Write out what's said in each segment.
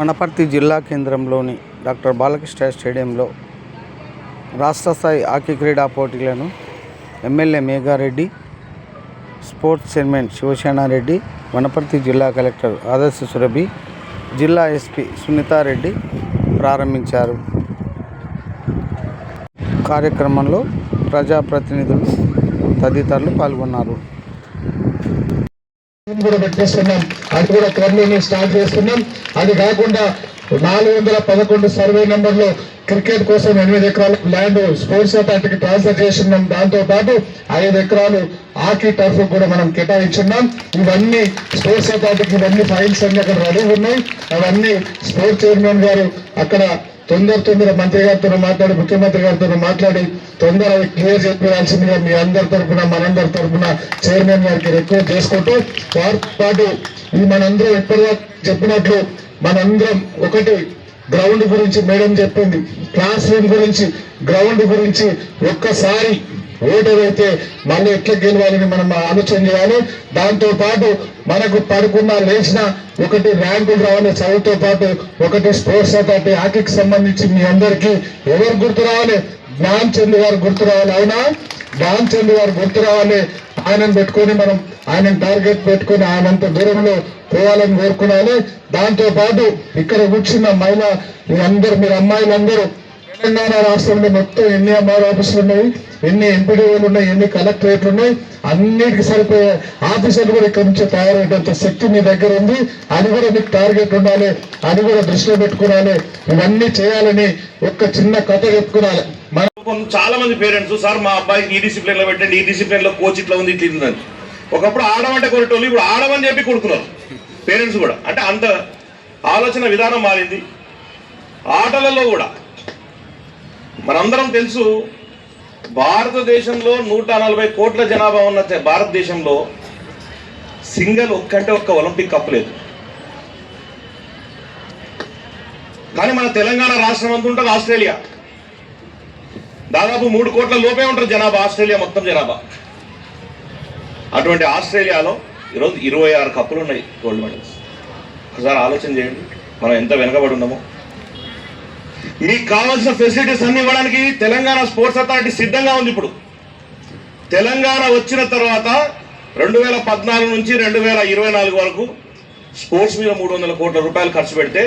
వనపర్తి జిల్లా కేంద్రంలోని డాక్టర్ బాలకృష్ణ స్టేడియంలో రాష్ట్ర స్థాయి హాకీ క్రీడా పోటీలను MLA Meghareddy sports chairman Shivasenareddy Wanaparthy జిల్లా కలెక్టర్ ఆదర్శ సురభి జిల్లా ఎస్పీ సునీతారెడ్డి ప్రారంభించారు. కార్యక్రమంలో ప్రజాప్రతినిధులు తదితరులు పాల్గొన్నారు. కూడా పెట్టేస్తున్నాం అది కూడా త్వరలోనే స్టార్ట్ చేస్తున్నాం. అది కాకుండా నాలుగు వందల పదకొండు సర్వే నెంబర్లో క్రికెట్ కోసం ఎనిమిది ఎకరాలు ల్యాండ్ స్పోర్ట్స్ అథారిటీకి ట్రాన్స్ఫర్ చేస్తున్నాం. దాంతో పాటు ఐదు ఎకరాలు హాకీ టర్ఫ్ కూడా మనం కేటాయించున్నాం. ఇవన్నీ స్పోర్ట్స్ అథారిటీకి ఇవన్నీ ఫైల్స్ అన్ని అక్కడ రెడీ ఉన్నాయి. అవన్నీ స్పోర్ట్స్ చైర్మన్ గారు అక్కడ తొందర తొందర మంత్రి గారితో మాట్లాడి ముఖ్యమంత్రి గారితో మాట్లాడి తొందర క్లియర్ చేయాల్సిందిగా మీ అందరి తరఫున మనందరి తరఫున చైర్మన్ గారికి రిక్వెస్ట్ చేసుకుంటూ వారితో పాటు ఈ మనందరం ఎప్పటిదా చెప్పినట్లు మనందరం ఒకటి గ్రౌండ్ గురించి మేడం చెప్పింది క్లాస్ రూమ్ గురించి గ్రౌండ్ గురించి ఒక్కసారి ఓటర్ మళ్ళీ ఎట్లా గెలవాలని మనం ఆలోచన చేయాలి దాంతో పాటు మనకు పడుకున్న లేచిన ఒకటి ర్యాంకులు రావాలి చదువుతో పాటు ఒకటి స్పోర్ట్స్ అథారిటీ హాకీకి సంబంధించి మీ అందరికీ ఎవరు గుర్తు రావాలి? జ్ఞాన్ చంద్ గారు గుర్తు రావాలి. అవునా జ్ఞాన్ చంద్ గారు గుర్తు రావాలి. ఆయనను పెట్టుకొని మనం ఆయన టార్గెట్ పెట్టుకొని ఆయనంత దూరంలో పోవాలని కోరుకున్నాను. దాంతో పాటు ఇక్కడ కూర్చున్న మహిళ మీ అందరు మీరు అమ్మాయిలందరూ తెలంగాణ రాష్ట్రంలో మొత్తం ఎన్ని ఎంఆర్ ఆఫీసులు ఉన్నాయి ఎన్ని ఎంపీడీఓలు ఉన్నాయి ఎన్ని కలెక్టరేట్లు ఉన్నాయి అన్నిటికి సరిపోయే ఆఫీసర్లు కూడా ఇక్కడ నుంచి తయారయ్యేటంత శక్తి మీ దగ్గర ఉంది. అది కూడా మీకు టార్గెట్ ఉండాలి అది కూడా దృష్టిలో పెట్టుకోవాలి. ఇవన్నీ చేయాలని ఒక్క చిన్న కథ చెప్పుకోవాలి. మన చాలా మంది పేరెంట్స్ సార్ మా అబ్బాయికి ఈ డిసిప్లిన్లో పెట్టండి ఈ డిసిప్లిన్లో కోచ్ ఇట్లా ఉంది ఇట్లా ఉందని ఒకప్పుడు ఆడమంటే కొనేటోళ్ళు ఇప్పుడు ఆడమని చెప్పి కొడుకున్నారు. పేరెంట్స్ కూడా. అంటే అంత ఆలోచన విధానం మారింది. ఆటలలో కూడా మనందరం తెలుసు భారతదేశంలో నూట నలభై కోట్ల జనాభా ఉన్న భారతదేశంలో సింగల్ ఒక్కంటే ఒక్క ఒలింపిక్ కప్ లేదు. కానీ మన తెలంగాణ రాష్ట్రం అంతా ఉంటుంది ఆస్ట్రేలియా. దాదాపు మూడు కోట్ల లోపే ఉంటారు జనాభా ఆస్ట్రేలియా మొత్తం జనాభా. అటువంటి ఆస్ట్రేలియాలో ఈరోజు ఇరవై ఆరు కప్పులు ఉన్నాయి గోల్డ్ మెడల్స్. ఒకసారి ఆలోచన చేయండి మనం ఎంత వెనకబడి ఉన్నామో. మీకు కావాల్సిన ఫెసిలిటీస్ అన్ని ఇవ్వడానికి తెలంగాణ స్పోర్ట్స్ అథారిటీ సిద్ధంగా ఉంది ఇప్పుడు. తెలంగాణ వచ్చిన తర్వాత రెండు వేల పద్నాలుగు నుంచి రెండు వేల ఇరవై నాలుగు వరకు స్పోర్ట్స్ మీద మూడు వందల కోట్ల రూపాయలు ఖర్చు పెడితే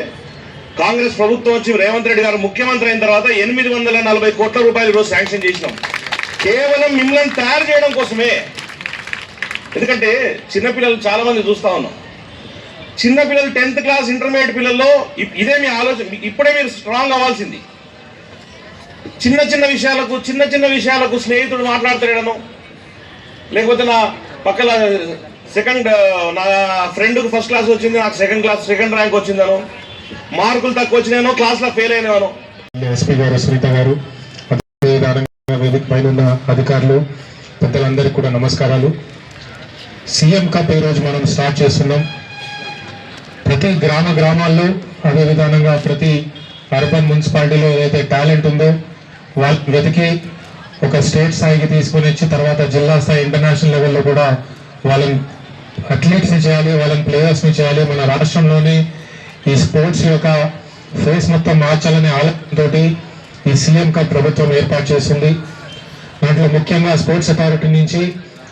కాంగ్రెస్ ప్రభుత్వం వచ్చి రేవంత్ రెడ్డి గారు ముఖ్యమంత్రి అయిన తర్వాత ఎనిమిది వందల నలభై కోట్ల రూపాయలు ఈరోజు శాంక్షన్ చేసినాం. కేవలం మిమ్మల్ని తయారు చేయడం కోసమే. ఎందుకంటే చిన్నపిల్లలు చాలా మంది చూస్తా ఉన్నాం. చిన్నపిల్లలు టెన్త్ క్లాస్ ఇంటర్మీడియట్ పిల్లల్లో ఇదే మీ ఆలోచన ఇప్పుడే మీరు స్ట్రాంగ్ అవ్వాల్సింది. చిన్న చిన్న విషయాలకు చిన్న చిన్న విషయాలకు స్నేహితుడు మాట్లాడతాడను లేకపోతే నా పక్కన సెకండ్ నా ఫ్రెండ్కి ఫస్ట్ క్లాస్ వచ్చింది నాకు సెకండ్ క్లాస్ సెకండ్ ర్యాంక్ వచ్చిందను మార్కులు తక్కువ వచ్చినాను క్లాస్లో ఫెయిల్ అయినాను ఎస్పీ గారు సునీత గారు వేదిక పైన ఉన్న అధికారులు పెద్దలందరికీ కూడా నమస్కారాలు. సీఎం కప్ ఈరోజు మనం స్టార్ట్ చేస్తున్నాం? ప్రతి గ్రామ గ్రామాల్లో అదేవిధానంగా ప్రతి అర్బన్ మున్సిపాలిటీలో ఏదైతే టాలెంట్ ఉందో వాళ్ళ వెతికి ఒక స్టేట్ స్థాయికి తీసుకుని వచ్చి తర్వాత జిల్లా స్థాయి ఇంటర్నేషనల్ లెవెల్లో కూడా వాళ్ళని అథ్లీట్స్ని చేయాలి వాళ్ళని ప్లేయర్స్ని చేయాలి. మన రాష్ట్రంలోని ఈ స్పోర్ట్స్ యొక్క ఫేస్ మొత్తం మార్చాలనే ఆలోచనతో ఈ సీఎం కప్ ప్రభుత్వం ఏర్పాటు చేసింది దాంట్లో ముఖ్యంగా స్పోర్ట్స్ అథారిటీ నుంచి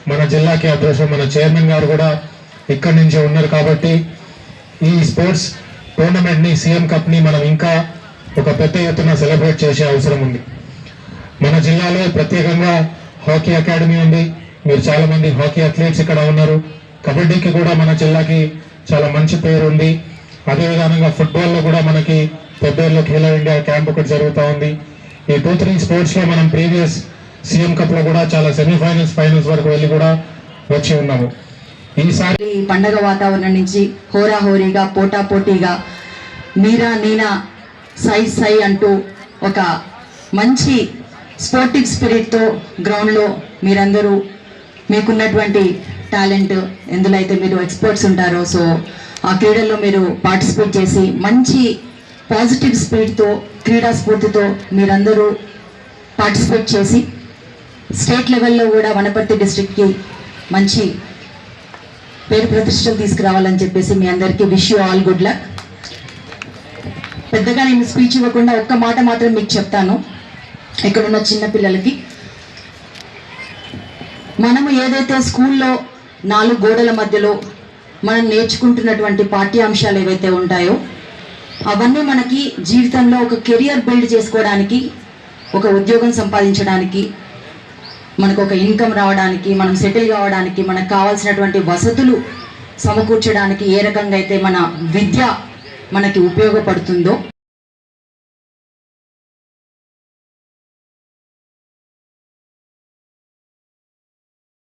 మన జిల్లాకి అదృష్టం మన చైర్మన్ గారు కూడా ఇక్కడి నుంచే ఉన్నారు కాబట్టి ఈ స్పోర్ట్స్ టోర్నమెంట్ని సీఎం కప్ని మనం ఇంకా ఒక పెద్ద ఎత్తున సెలబ్రేట్ చేసే అవసరం ఉంది. మన జిల్లాలో ప్రత్యేకంగా హాకీ అకాడమీ ఉంది. మీరు చాలా మంది హాకీ అథ్లెట్స్ ఇక్కడ ఉన్నారు. కబడ్డీకి కూడా మన జిల్లాకి చాలా మంచి పేరు ఉంది. అదే విధంగా కూడా మనకి పెద్దోళ్ళు ఖేలో ఇండియా క్యాంప్ ఒకటి జరుగుతూ ఉంది. ఈ టూ త్రీ స్పోర్ట్స్లో మనం ప్రీవియస్ సీఎం కప్లో కూడా చాలా సెమీఫైనల్స్ ఫైనల్స్ వరకు వెళ్ళి కూడా వచ్చి ఉన్నాము. ఈసారి పండగ వాతావరణం నుంచి హోరాహోరీగా పోటాపోటీగా మీరా నీనా సై సై అంటూ ఒక మంచి స్పోర్టివ్ స్పిరిట్తో గ్రౌండ్లో మీరందరూ మీకున్నటువంటి టాలెంట్ ఎందులో అయితే మీరు ఎక్స్పర్ట్స్ ఉంటారో సో ఆ క్రీడల్లో మీరు పార్టిసిపేట్ చేసి మంచి పాజిటివ్ స్పిరిట్తో క్రీడా స్ఫూర్తితో మీరందరూ పార్టిసిపేట్ చేసి స్టేట్ లెవెల్లో కూడా వనపర్తి డిస్ట్రిక్ట్కి మంచి పేరు ప్రతిష్టలు తీసుకురావాలని చెప్పేసి మీ అందరికీ wish you all good luck పెద్దగా నేను స్పీచ్ ఇవ్వకుండా ఒక్క మాట మాత్రం మీకు చెప్తాను. ఇక్కడ ఉన్న మనము ఏదైతే స్కూల్లో నాలుగు గోడల మధ్యలో మనం నేర్చుకుంటున్నటువంటి పాఠ్యాంశాలు ఏవైతే ఉంటాయో అవన్నీ మనకి జీవితంలో ఒక కెరియర్ బిల్డ్ చేసుకోవడానికి ఒక ఉద్యోగం సంపాదించడానికి మనకు ఒక ఇన్కమ్ రావడానికి మనం సెటిల్ కావడానికి మనకు కావాల్సినటువంటి వసతులు సమకూర్చడానికి ఏ రకంగా అయితే మన విద్య మనకి ఉపయోగపడుతుందో